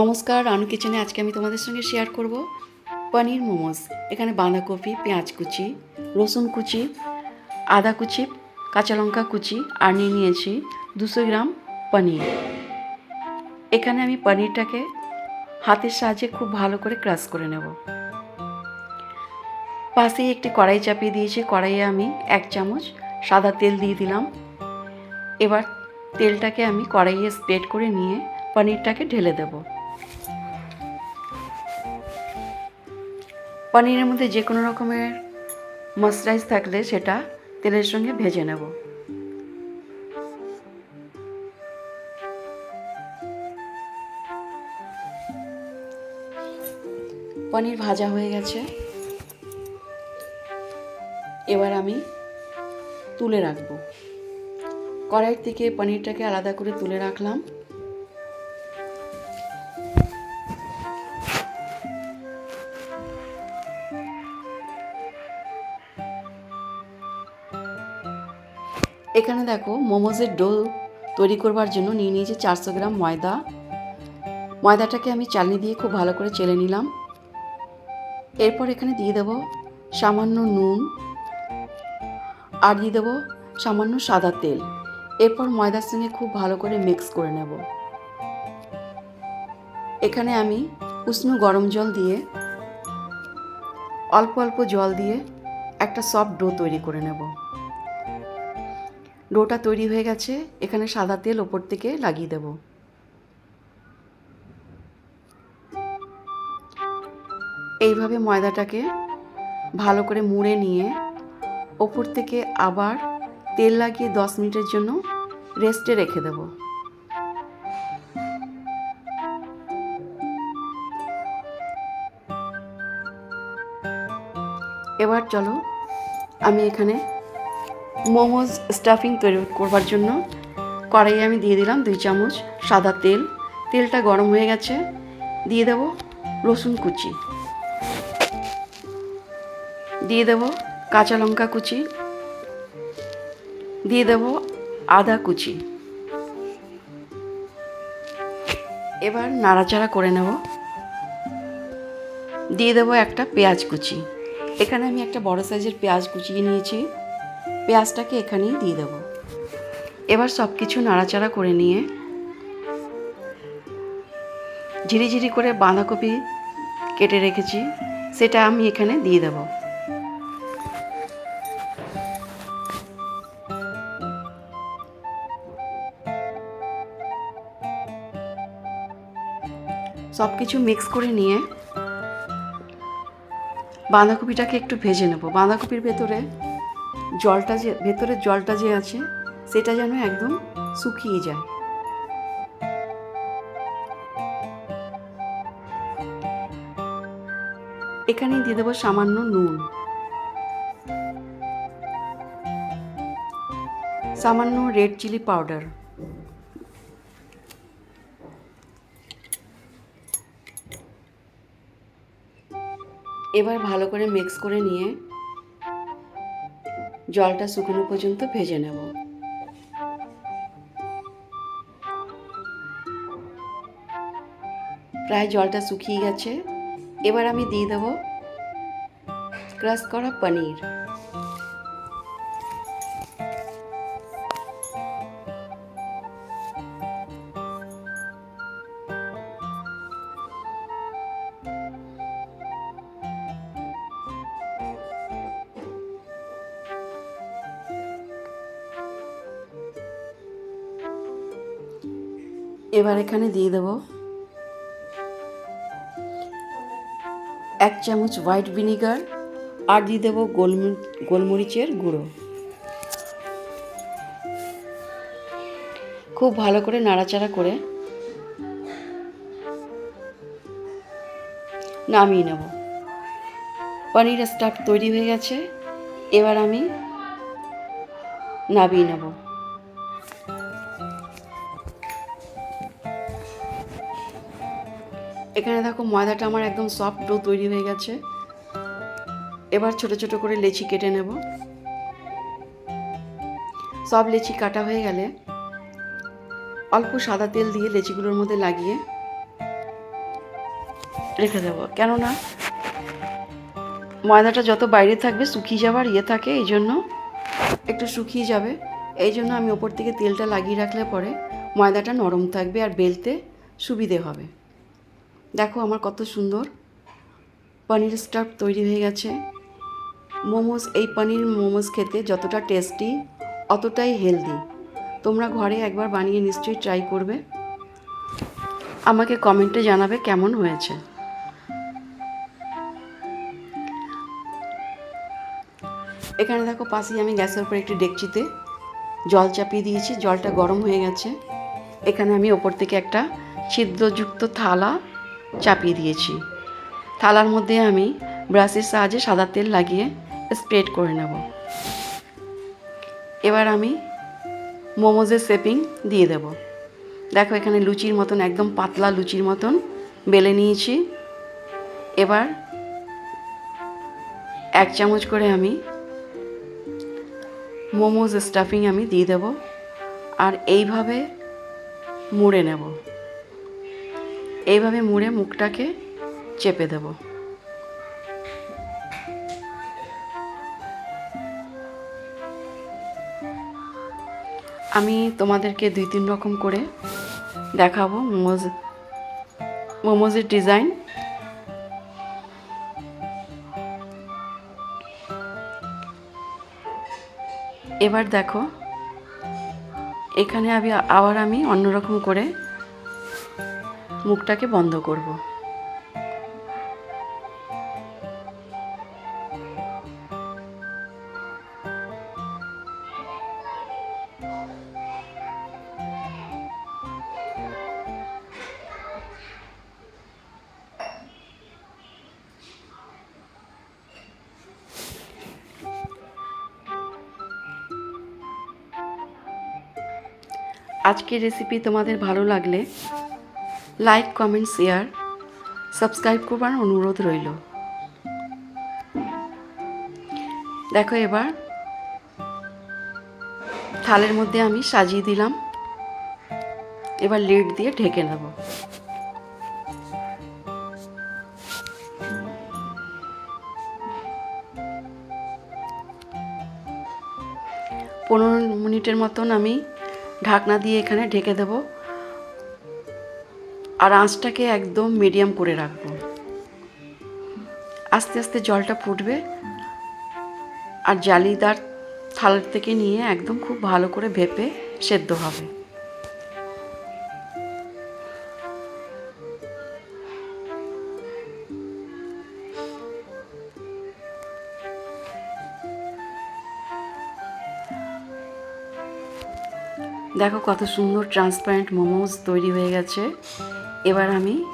নমস্কার, রানু কিচেনে আজকে আমি তোমাদের সঙ্গে শেয়ার করব পনির মোমোস। এখানে বাঁধাকপি, পেঁয়াজ কুচি, রসুন কুচি, আদা কুচি, কাঁচা লঙ্কা কুচি আর নিয়ে নিয়েছি দুশো গ্রাম পনির। এখানে আমি পনিরটাকে হাতের সাহায্যে খুব ভালো করে ক্রাশ করে নেব। পাশেই একটি কড়াই চাপিয়ে দিয়েছি। কড়াইয়ে আমি এক চামচ সাদা তেল দিয়ে দিলাম। এবার তেলটাকে আমি কড়াইয়ে স্প্রেড করে নিয়ে পনিরটাকে ঢেলে দেব। পনিরের মধ্যে যে কোনো রকমের মশলাইজ থাকলে সেটা তেলের সঙ্গে ভেজে নেব। পনির ভাজা হয়ে গেছে। এবার আমি তুলে রাখব। কড়াই থেকে পনিরটাকে আলাদা করে তুলে রাখলাম। এখানে দেখো মোমোজের ডো তৈরি করবার জন্য নিয়ে নিয়েছি চারশো গ্রাম ময়দা। ময়দাটাকে আমি চালনি দিয়ে খুব ভালো করে চেলে নিলাম। এরপর এখানে দিয়ে দেবো সামান্য নুন আর দিয়ে দেবো সামান্য সাদা তেল। এরপর ময়দার সঙ্গে খুব ভালো করে মিক্স করে নেব। এখানে আমি উষ্ণ গরম জল দিয়ে, অল্প অল্প জল দিয়ে একটা সফট ডো তৈরি করে নেব। ডোটা তৈরি হয়ে গেছে, এখানে সাদা তেল ওপর থেকে লাগিয়ে দেব। এইভাবে ময়দাটাকে ভালো করে মুড়ে নিয়ে ওপর থেকে আবার তেল লাগিয়ে দশ মিনিটের জন্য রেস্টে রেখে দেব। এবার চলো আমি এখানে মোমোজ স্টাফিং তৈরি করবার জন্য। কড়াইয়ে আমি দিয়ে দিলাম দুই চামচ সাদা তেল। তেলটা গরম হয়ে গেছে। দিয়ে দেব রসুন কুচি। দিয়ে দেব কাঁচা লঙ্কা কুচি। দিয়ে দেব আদা কুচি। এবার নাড়াচাড়া করে নেব। দিয়ে দেব একটা পেঁয়াজ কুচি। এখানে আমি একটা বড় সাইজের পেঁয়াজ কুচিয়ে নিয়েছি। পেঁয়াজটাকে এখানেই দিয়ে দেব। এবার সব কিছু নাড়াচাড়া করে নিয়ে ঝিরিঝিরি করে বাঁধাকপি কেটে রেখেছি, সেটা আমি এখানে দিয়ে দেবো। সব কিছু মিক্স করে নিয়ে বাঁধাকপিটাকে একটু ভেজে নেব। বাঁধাকপির ভেতরে জলটা যে, ভেতরের জলটা যে আছে, সেটা যেন একদম শুকিয়ে যায়। এখানে দিয়ে দেবো সামান্য নুন। সামান্য রেড চিলি পাউডার। এবার ভালো করে মিক্স করে নিয়ে জলটা শুকনো পর্যন্ত ভেজে নেব। প্রায় জলটা শুকিয়ে গেছে। এবার আমি দিয়ে দেব ক্রাশ করা পনির। এবার এখানে দিয়ে দেব এক চামচ হোয়াইট ভিনিগার আর দিয়ে দেবো গোলমরিচ গোলমরিচের গুঁড়ো। খুব ভালো করে নাড়াচাড়া করে নামিয়ে নেব। পনির স্টাফ তৈরি হয়ে গেছে। এবার আমি নামিয়ে নেব। এখানে দেখো ময়দাটা আমার একদম সফট ডো তৈরি হয়ে গেছে। এবার ছোট ছোট করে লেচি কেটে নেব। সব লেচি কাটা হয়ে গেলে অল্প সাদা তেল দিয়ে লেচিগুলোর মধ্যে লাগিয়ে রেখে দেবো। কেননা ময়দাটা যত বাইরে থাকবে শুকিয়ে যাওয়ার ইয়ে থাকে, এই জন্য একটু শুকিয়ে যাবে। এই জন্য আমি ওপর থেকে তেলটা লাগিয়ে রাখলে পরে ময়দাটা নরম থাকবে আর বেলতে সুবিধে হবে। দেখো আমার কত সুন্দর। পনির স্টাফ তৈরি হয়ে গেছে। মোমোস, এই পনির মোমোস খেতে যতটা টেস্টি অতটাই হেলদি তোমরা ঘরে একবার বানিয়ে নিশ্চয়ই ট্রাই করবে। আমাকে কমেন্টে জানাবে কেমন হয়েছে। এখানে দেখো পাশেই আমি গ্যাসের উপর একটি ডেকচিতে জল চাপিয়ে দিয়েছি। জলটা গরম হয়ে গেছে। এখানে আমি ওপর থেকে একটা ছিদ্রযুক্ত থালা চাপিয়ে দিয়েছি। থালার মধ্যে আমি ব্রাশের সাহায্যে সাদা তেল লাগিয়ে স্প্রেড করে নেব। এবার আমি মোমোজের শেপিং দিয়ে দেব। দেখো এখানে লুচির মতন, একদম পাতলা লুচির মতন বেলে নিয়েছি। এবার এক চামচ করে আমি মোমোজ স্টাফিং আমি দিয়ে দেব। আর এইভাবে মুড়ে নেব। এইভাবে মুড়ে মুখটাকে চেপে দেব। আমি তোমাদেরকে দুই তিন রকম করে দেখাবো মোমোজ, মোমোজের ডিজাইন। এবার দেখো, এখানে আমি আবার আমি অন্যরকম করে মুখটাকে বন্ধ করব। আজকের রেসিপি তোমাদের ভালো লাগলে লাইক কমেন্ট শেয়ার সাবস্ক্রাইব করবার অনুরোধ রইল। দেখো এবার, থালের মধ্যে আমি সাজিয়ে দিলাম। এবার লিড দিয়ে ঢেকে নেব। পনেরো মিনিটের মতন আমি ঢাকনা দিয়ে এখানে ঢেকে দেব। আর আঁচটাকে একদম মিডিয়াম করে রাখব। আস্তে আস্তে জলটা ফুটবে আর জালিদার থালার থেকে নিয়ে একদম খুব ভালো করে ভেপে সেদ্ধ হবে। দেখো কত সুন্দর ট্রান্সপারেন্ট মোমোজ তৈরি হয়ে গেছে। এবার আমি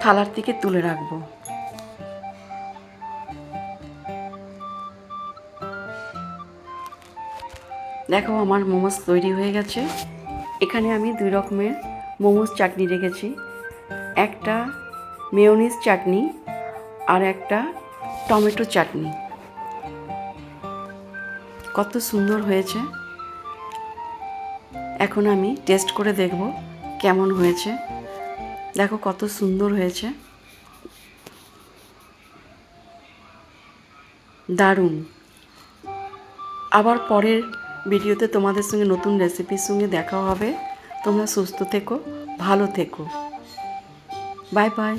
থালার থেকে তুলে রাখব। দেখো আমার মোমোজ তৈরি হয়ে গেছে। এখানে আমি দুই রকমের মোমোজ চাটনি রেখেছি। একটা মেয়োনিজ চাটনি আর একটা টমেটো চাটনি। কত সুন্দর হয়েছে। এখন আমি টেস্ট করে দেখব। কেমন হয়েছে? দেখো কত সুন্দর হয়েছে। দারুণ। আবার পরের ভিডিওতে তোমাদের সঙ্গে নতুন রেসিপির সঙ্গে দেখা হবে। তোমরা সুস্থ থেকো, ভালো থেকো। Bye bye.